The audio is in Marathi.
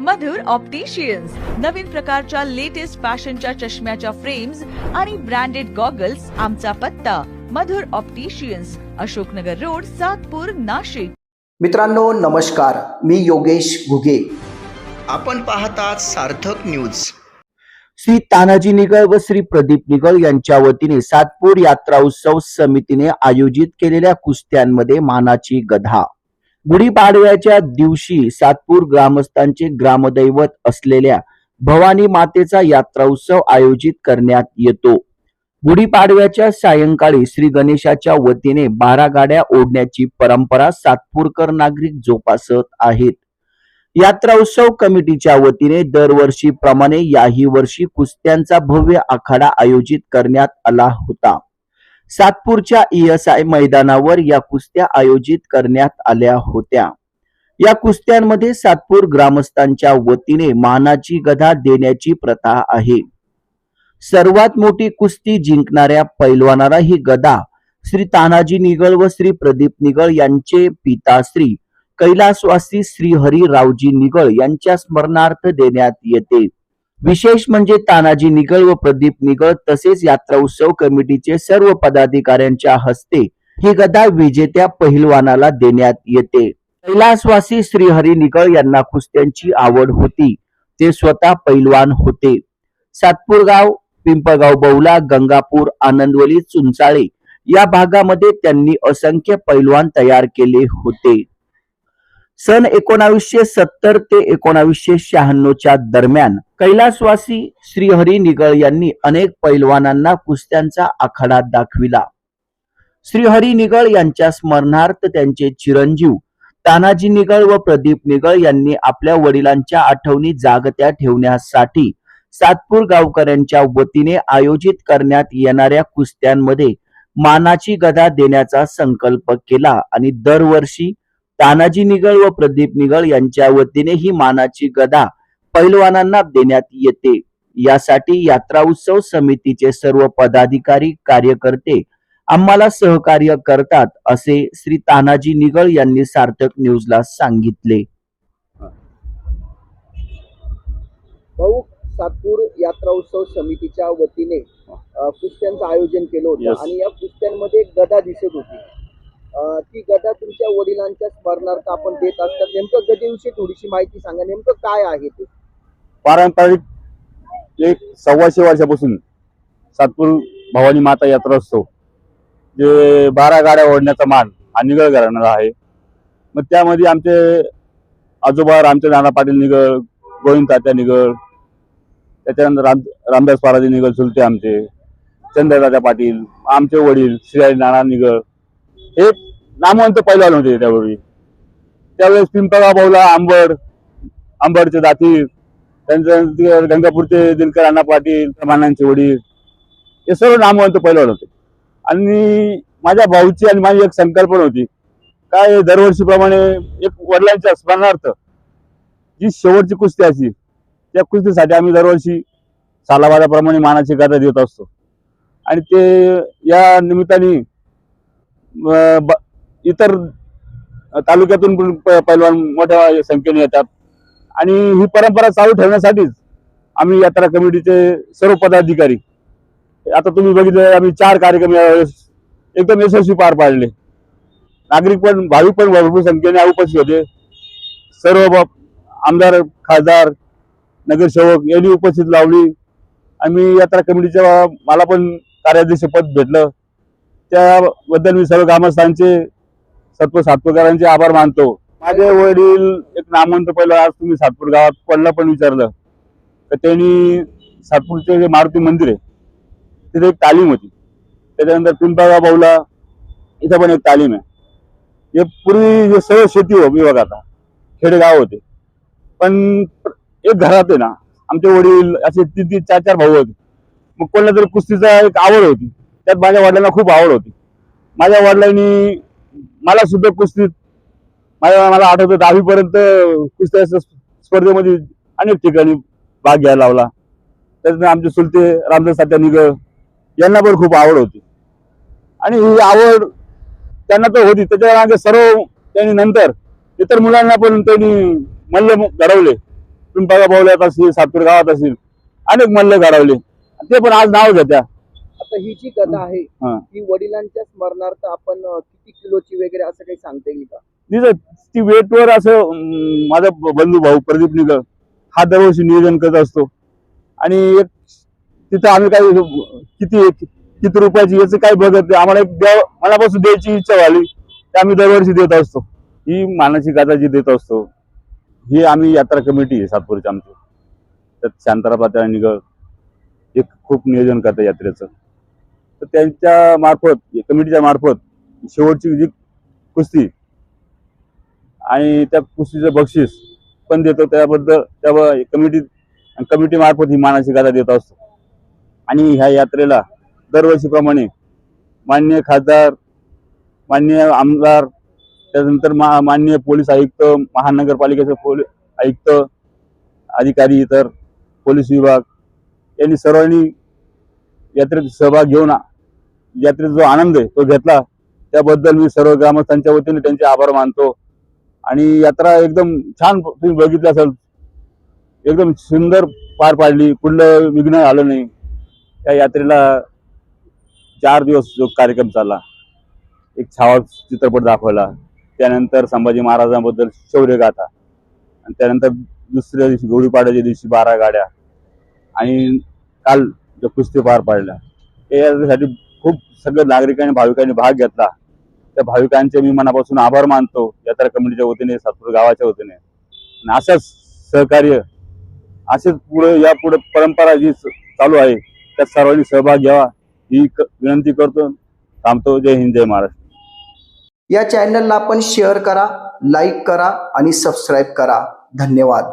मधुर ऑप्टिशियन्स नवीन प्रकारच्या लेटेस्ट फॅशनच्या चष्म्याच्या फ्रेम्स आणि ब्रँडेड गॉगल्स आमचा पत्ता. Madhur opticians Ashoknagar road Satpur Nashik. मित्रांनो नमस्कार. मी योगेश घुगे. आपण पाहतात सार्थक न्यूज श्री तानाजी निगळ व श्री प्रदीप निगळ यांच्या वतीने सातपूर यात्रा उत्सव समितीने आयोजित केलेल्या कुस्त्यांमध्ये मानाची गधा. गुढीपाडव्याच्या दिवशी सातपूर ग्रामस्थांचे ग्रामदैवत असलेल्या भवानी मातेचा यात्रा उत्सव आयोजित करण्यात येतो. गुढीपाडव्याच्या सायंकाळी श्री गणेशाच्या वतीने बारा गाड्या ओढण्याची परंपरा सातपूरकर नागरिक जोपासत आहेत. यात्रा उत्सव कमिटीच्या वतीने दरवर्षीप्रमाणे याही वर्षी कुस्त्यांचा भव्य आखाडा आयोजित करण्यात आला होता. सातपूरच्या ईएसआय मैदानावर या कुस्त्या आयोजित करण्यात आल्या होत्या. या कुस्त्यांमध्ये सातपूर ग्रामस्थांच्या वतीने मानाची गदा देण्याची प्रथा आहे. सर्वात मोठी कुस्ती जिंकणाऱ्या पैलवानाला ही गदा श्री तानाजी निगळ व श्री प्रदीप निगळ यांचे पिता श्री कैलासवासी श्री हरिरावजी निगळ यांच्या स्मरणार्थ देण्यात येते. विशेष म्हणजे तानाजी निगळ व प्रदीप निगळ तसेच यात्रा उत्सव कमिटीचे सर्व पदाधिकाऱ्यांच्या हस्ते ही गदा विजेत्या पहिलवानाला देण्यात येते. कैलासवासी श्रीहरी निगळ यांना कुस्त्यांची आवड होती. ते स्वतः पैलवान होते. सातपूरगाव पिंपळगाव बौला गंगापूर आनंदवली चुंचाळे या भागामध्ये त्यांनी असंख्य पैलवान तयार केले होते. सन एकोणावीसशे सत्तर ते एकोणावीसशे शहाण्णवच्या दरम्यान कैलासवासी श्रीहरी निगळ यांनी अनेक पैलवानांना कुस्त्यांचा आखाडा दाखविला. श्रीहरी निगळ यांच्या स्मरणार्थ त्यांचे चिरंजीव तानाजी निगळ व प्रदीप निगळ यांनी आपल्या वडिलांच्या आठवणी जागत्या ठेवण्यासाठी सातपूर गावकऱ्यांच्या वतीने आयोजित करण्यात येणाऱ्या कुस्त्यांमध्ये मानाची गदा देण्याचा संकल्प केला आणि दरवर्षी तानाजी निगळ व प्रदीप निगळ यांच्या वतीने ही मानाची गदा पैलवानांना देण्यात येते. यासाठी यात्रा उत्सव समितीचे सर्व पदाधिकारी कार्यकर्ते आम्हाला सहकार्य करतात असे श्री तानाजी निगळ यांनी सार्थक न्यूजला सांगितले. भाऊ सातपूर यात्रा उत्सव समितीच्या वतीने कुस्त्यांचं आयोजन केलं होतं. आणि या कुस्त्यांमध्ये एक गदा दिसत होती. ती गदा तुमच्या वडिलांच्या स्मरणार्थ आपण देत असतात. नेमकं गदेविषयी थोडीशी माहिती सांगा. नेमकं काय आहे ते? पारंपरिक एक सव्वाशे वर्षापासून सातपूर भवानी माता यात्रा असतो जे बारा गाड्या ओढण्याचा मान हा निगळ घराण्याचा आहे. मग त्यामध्ये आमचे आजोबा रामचंद्र नाना पाटील निगळ गोविंद तात्या निगळ त्याच्यानंतर राम रामदास पाराजी निगळ चुलते आमचे चंद्रदादा पाटील आमचे वडील श्री नाना निगळ हे नामवंत पैलवान होते त्यावेळी त्यावेळेस पिंपळगाव भाऊला आंबड आंबडचे दातीर त्यांचं गंगापूरचे दिनकर अण्णा पाटील मानांचे वडील हे सर्व नामवंत पैलवान होते. आणि माझ्या भाऊची आणि माझी एक संकल्पना होती काय दरवर्षीप्रमाणे एक वडिलांच्या स्मरणार्थ जी शेवटची कुस्ती अशी त्या कुस्तीसाठी आम्ही दरवर्षी सालाबादाप्रमाणे मानाची गाथा देत असतो. आणि ते या निमित्ताने ब- इतर तालुक्यातून पण प- पैलवान मोठ्या संख्येने येतात. आणि ही परंपरा चालू ठेवण्यासाठीच आम्ही यात्रा कमिटीचे सर्व पदाधिकारी आता तुम्ही बघितलं आम्ही चार कार्यक्रम यावेळेस एकदम यशस्वी पार पाडले. नागरिक पण भाविक पण भरपूर संख्येने उपस्थित होते. सर्व आमदार खासदार नगरसेवक यांनी उपस्थित लावली. आम्ही यात्रा कमिटीच्या मला पण कार्याध्यक्ष पद भेटलं. त्याबद्दल मी सर्व ग्रामस्थांचे सत्व सातपूरकरांचे आभार मानतो. माझे वडील एक नामवंत पहिलं आज तुम्ही सातपूर गावात पडला पण विचारलं. तर त्यांनी सातपूरचे जे मारुती मंदिर आहे तिथे एक तालीम होती. त्याच्यानंतर पिंपळगाव बाऊला इथं पण एक तालीम आहे. हे पूर्वी जे सर्व शेती हो विभाग आता खेडेगाव होते. पण एक घरात आहे ना आमचे वडील असे तीन तीन चार चार भाऊ होते. मग कोणाला तरी कुस्तीचा एक आवड होती. त्यात माझ्या वडिलांना खूप आवड होती. माझ्या वडिलांनी मला सुद्धा कुस्तीत माझ्या मला आठवतं दहावीपर्यंत कुस्त्या स्पर्धेमध्ये अनेक ठिकाणी भाग घ्यायला लावला. त्याच्यानंतर आमचे सुलते रामदास सात्या निगळ यांना पण खूप आवड होती. आणि ही आवड त्यांना तर होती. त्याच्या सर्व त्यांनी नंतर इतर मुलांना पण त्यांनी मल्ल घडवले. पिंपळा बावल्यात असतील सातपूर गावात असतील अनेक मल्ल घडवले. ते पण आज नाव घेत्या. आता ही जी गदा आहे हा. ही वडिलांच्या स्मरणार्थ आपण किती किलोची वगैरे असं काही सांगता येईल का? तिथं ती वेटवर असं माझा बंधू भाऊ प्रदीप निगळ हा दरवर्षी नियोजन करत असतो. आणि एक तिथं आम्ही काही किती किती रुपयाची याचं काही बघत नाही. आम्हाला एक देव मनापासून द्यायची इच्छा झाली ते आम्ही दरवर्षी देत असतो. ही मानसिक गाथा जी देत असतो ही आम्ही यात्रा कमिटी आहे सातपूरची आमची. त्यात शांतारा पात्या निगळ एक खूप नियोजन करतं यात्रेचं. तर त्यांच्या मार्फत कमिटीच्या मार्फत शेवटची जी कुस्ती आणि त्या कुस्तीचं बक्षीस पण देतो. त्याबद्दल त्या कमिटी कमिटी मार्फत ही मानाची गाथा देत असतो. आणि ह्या यात्रेला दरवर्षीप्रमाणे मान्य खासदार मान्य आमदार त्यानंतर मा मान्य पोलीस आयुक्त महानगरपालिकेचे पोलीस आयुक्त अधिकारी इतर पोलीस विभाग यांनी सर्वांनी यात्रेत सहभाग घेऊन यात्रेचा जो आनंद आहे तो घेतला. त्याबद्दल मी सर्व ग्रामस्थांच्या वतीने त्यांचे आभार मानतो. आणि यात्रा एकदम छान तुम्ही बघितलं असाल. एकदम सुंदर पार पाडली. कुठलं विघ्न आलं नाही. त्या यात्रेला चार दिवस जो कार्यक्रम चालला. एक छावा चित्रपट दाखवला. त्यानंतर संभाजी महाराजांबद्दल शौर्यगाथा. आणि त्यानंतर दुसऱ्या दिवशी गुढीपाड्याच्या दिवशी बारा गाड्या. आणि काल जो कुस्ती पार पाडल्या यासाठी खूप सगळ्या नागरिकांनी भाविकांनी भाग घेतला. त्या भाविकांचे मी मनापासून आभार मानतो यात्रा कमिटीच्या वतीने सातपूर गावाच्या वतीने. आणि असंच सहकार्य असेच पुढे या पुढे परंपरा जी चालू आहे त्यात सर्वांनी सहभाग घ्यावा ही विनंती करतो. थांबतो. जय हिंद जय महाराष्ट्र. या चॅनलला आपण शेअर करा लाईक करा आणि सबस्क्राईब करा. धन्यवाद.